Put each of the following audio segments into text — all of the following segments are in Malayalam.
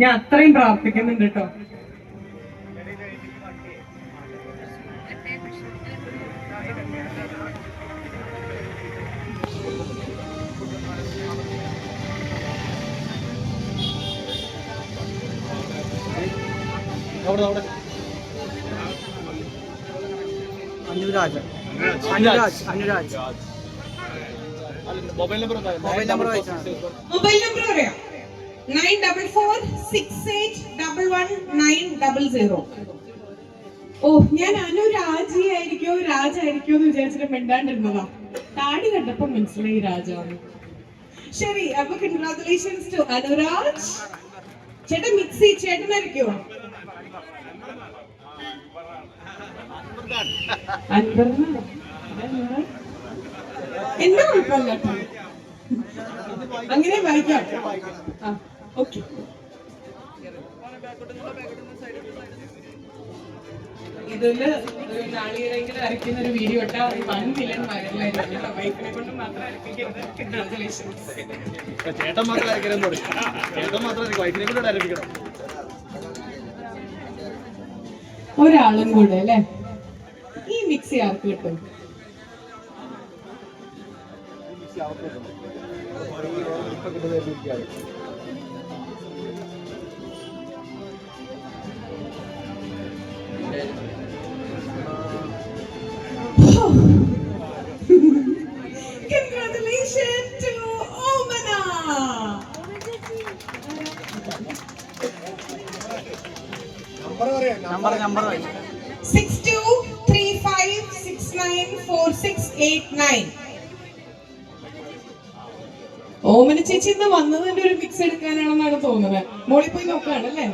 ഞാൻ അത്രയും പ്രാർത്ഥിക്കുന്നുണ്ട് കേട്ടോ. Anuraj. Anuraj. Anuraj. Mobile number mobile number mobile number പറയാം. Nine double four six eight double one nine double zero. ഓ ഞാൻ അനുരാജി ആയിരിക്കോ രാജായിരിക്കോ എന്ന് വിചാരിച്ചിട്ട് മിണ്ടാണ്ടിരുന്നതാ. താടി കണ്ടപ്പോ മനസ്സിലായി രാജാന്ന്. ശരി അപ്പൊ കൺഗ്രാറ്റുലേഷൻസ് ടു അനുരാജ്. ചേട്ടൻ മിക്സി ചേട്ടനായിരിക്കോ എന്റെ കുഴപ്പമില്ല അങ്ങനെ വായിക്കാം. ഓക്കെ ഇതിൽ ഒരു നാളികേരെങ്കിലും അരയ്ക്കുന്ന ഒരു വീഡിയോ ഇട്ടാ വൺ മില്യൺ വൈറലായിരുന്നു വൈഫിനെ കൊണ്ട് മാത്രം അരപ്പിക്കരുത് കൺഗ്രാജുലേഷൻസ് ചേട്ടൻ മാത്രം അരക്കരുതെന്ന് പറയും. ചേട്ടൻ മാത്രം വൈഫിനെ കൊണ്ട് ഒരാളും കൂടെ അല്ലേ? ഈ മിക്സി ആർക്ക് കിട്ടും? Congratulations number number six two three five six nine four six eight nine Omana ചേച്ചി ഇന്ന് വന്നതിന്റെ ഒരു മിക്സ് എടുക്കാനാണെന്നാണ് തോന്നുന്നത്. മോളിൽ പോയി നോക്കാണല്ലേ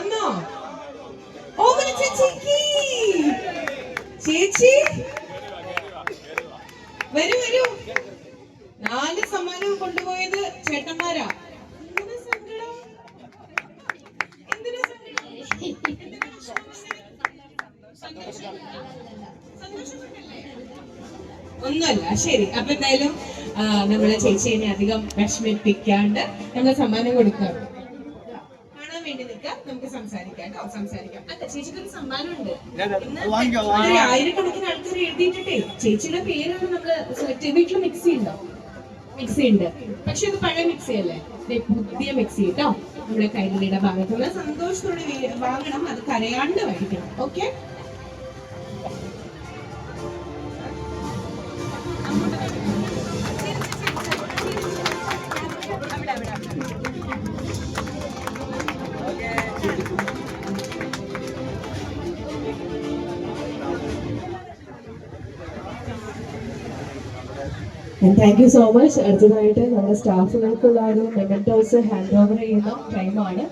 അന്നോ ഓമന ചേച്ചിക്ക് ചേച്ചി? വരൂ വരൂ. നാല് സമ്മാനം കൊണ്ടുപോയത് ചേട്ടന്മാരാ. ഒന്നുമല്ല ശരി. അപ്പൊ എന്തായാലും നമ്മളെ ചേച്ചിനെ അധികം വിഷമിപ്പിക്കാണ്ട് നമ്മൾ സമ്മാനം കൊടുക്കാം. കാണാൻ വേണ്ടി നിൽക്കാം. നമുക്ക് സംസാരിക്കാം കേട്ടോ. സംസാരിക്കാം. അല്ല ചേച്ചിക്ക് ഒരു സമ്മാനമുണ്ട്. ഇന്ന് ആയിരക്കണക്കിന് ആൾക്കാർ എഴുതിയിട്ടേ ചേച്ചിയുടെ പേരാണ് നമ്മൾ വീട്ടിൽ മിക്സി ഉണ്ടോ മിക്സി ഉണ്ട് പക്ഷെ ഇത് പഴയ മിക്സി അല്ലേ പുതിയ മിക്സി കേട്ടോ. നമ്മുടെ കൈരളിയുടെ ഭാഗത്തുനിന്ന് സന്തോഷത്തോടെ വാങ്ങണം. അത് കരയാണ്ട് മേടിക്കണം okay thank you so much അടുത്തതായിട്ട് നമ്മുടെ സ്റ്റാഫുകൾക്കുള്ള ഒരു മെമെന്റോസ് ഹാൻഡ് ഓവർ ചെയ്യുന്ന ടൈമാണ്